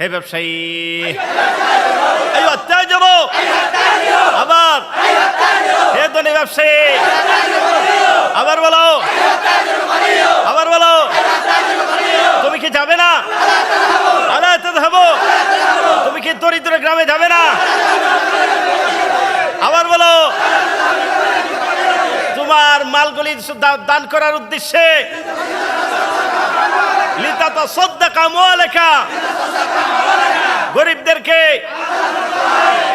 হে ব্যবসায়ী। আবার। হে ধনী ব্যবসায়ী। আবার বলো। আবার বলো। তুমি কি যাবে না? তুমি কি দরিদ্র গ্রামে যাবে না? আবার বলো। তোমার মালগুলি দান করার উদ্দেশ্যে লিতাতা সদ্দাকা মোয়ালেখা গরিবদেরকে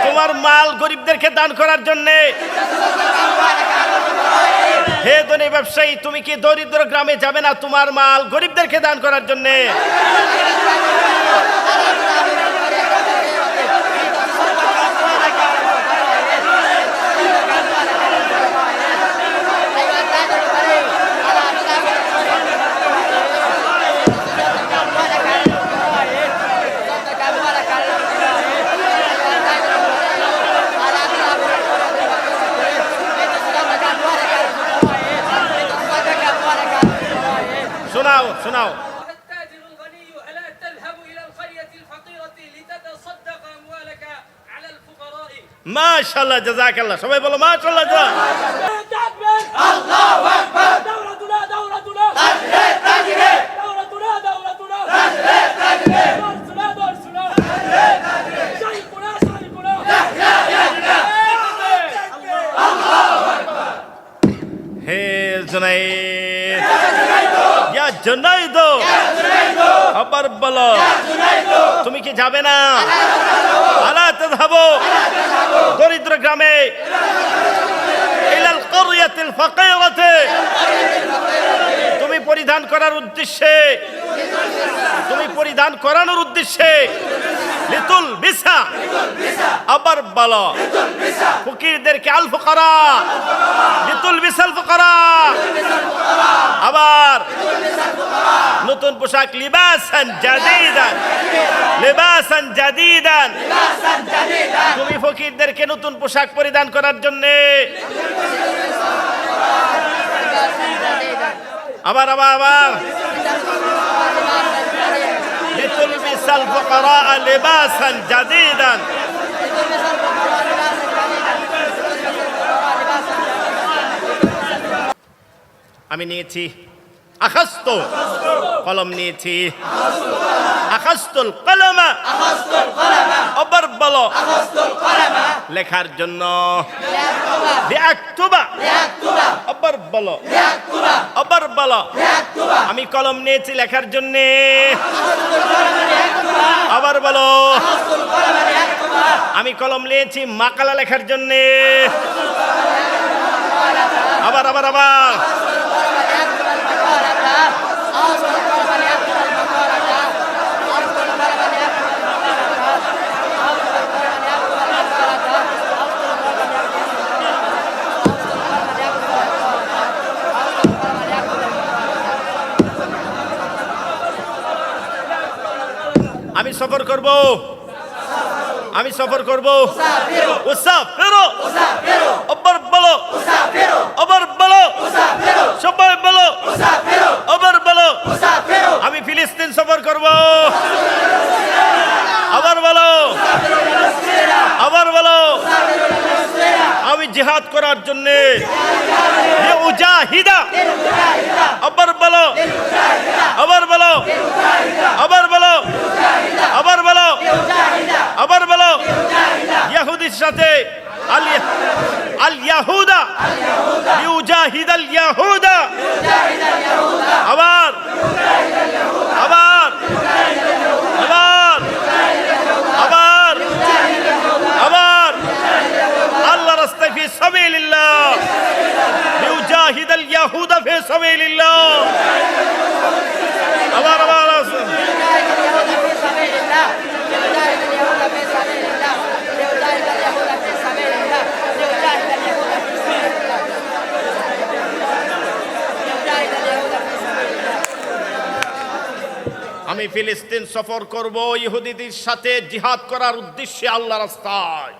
তোমার মাল গরিবদেরকে দান করার জন্যে। হে ধনী ব্যবসায়ী, তুমি কি দরিদ্র গ্রামে যাবে না? তোমার মাল গরিবদেরকে দান করার জন্যে। শোনাও মাশাআল্লাহ জাযাকাল্লাহ সবাই বলো, মাশাআল্লাহ আল্লাহু আকবার দাওরাতুনা দাওরাতুনা তাকবীর তাকবীর দাওরাতুনা দাওরাতুনা তাকবীর তাকবীর দাওরাতুনা দাওরাতুনা তাকবীর তাকবীর শাইকুনা শাইকুনা তাকবীর আল্লাহু আকবার হে জুনাইদ। জুনাইদ আবার বলো। তুমি কি যাবে না? আলা তাযহাবু দরিদ্র গ্রামে। ইলাল ক্বরিয়াতিল ফাকিরাতি। তুমি পরিধান করার উদ্দেশ্যে। তুমি পরিধান করানোর উদ্দেশ্যে। লিতুল বিসা আবার বলো। ফকিরদেরকে আল ফুকারা। লিতুল বিসাল ফুকারা। আবার নতুন পোশাক লিবাসান জাদিদান। লিবাসান জাদিদান। তুমি ফকিরদেরকে নতুন পোশাক পরিধান করার জন্য। আবার আবার আবার। ফুকারা লিবাসান জাদিদান আমি নিয়েছি আখাস্ত, কলম নিয়েছি আখাস্তুল কলমা অবর বলো লেখার জন্য। অবর বলো অবর বলো। আমি কলম নিয়েছি লেখার জন্য। আবার বলো। আমি কলম নিয়েছি মাকালা লেখার জন্যে। আবার আবার আবার। আমি সফর করব। আমি সফর করব। আবার বলো। আবার বলো। সবাই বলো। আবার বলো আমি ফিলিস্তিন সফর করব আবার বলো আবার বলো আমি করার জন্য আবার বলো। আবার বলো। আবার বলো। আবার বলো। আবার বলো। ইয়াহুদির সাথে আল ইয়াহুদা ইউজাহিদ আল ইয়াহুদা আবার আবার আবার আবার আবার আল্লাহ রাস্তায় ফি সাবিলিল্লাহ ইউজাহিদ আল আমি ফিলিস্তিন সফর করব ইহুদিদের সাথে জিহাদ করার উদ্দেশ্যে আল্লাহ রাস্তায়।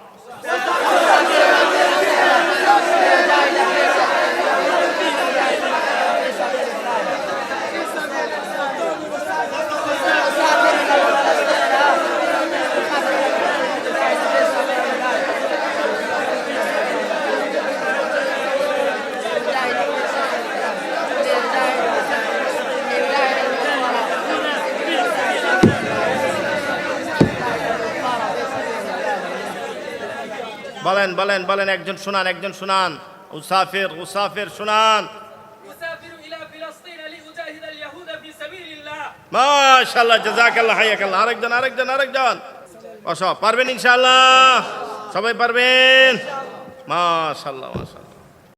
বলেন বলেন বলেন একজন শুনান একজন শুনান। উসাফির উসাফির শুনান। মাশাল্লাহ জাজাকাল্লাহ হাইয়াকাল্লাহ আরেকজন আরেকজন আরেকজন। অসব পারবেন ইনশাআল্লাহ? সবাই পারবেন? মাশাল্লাহ মাশাল্লাহ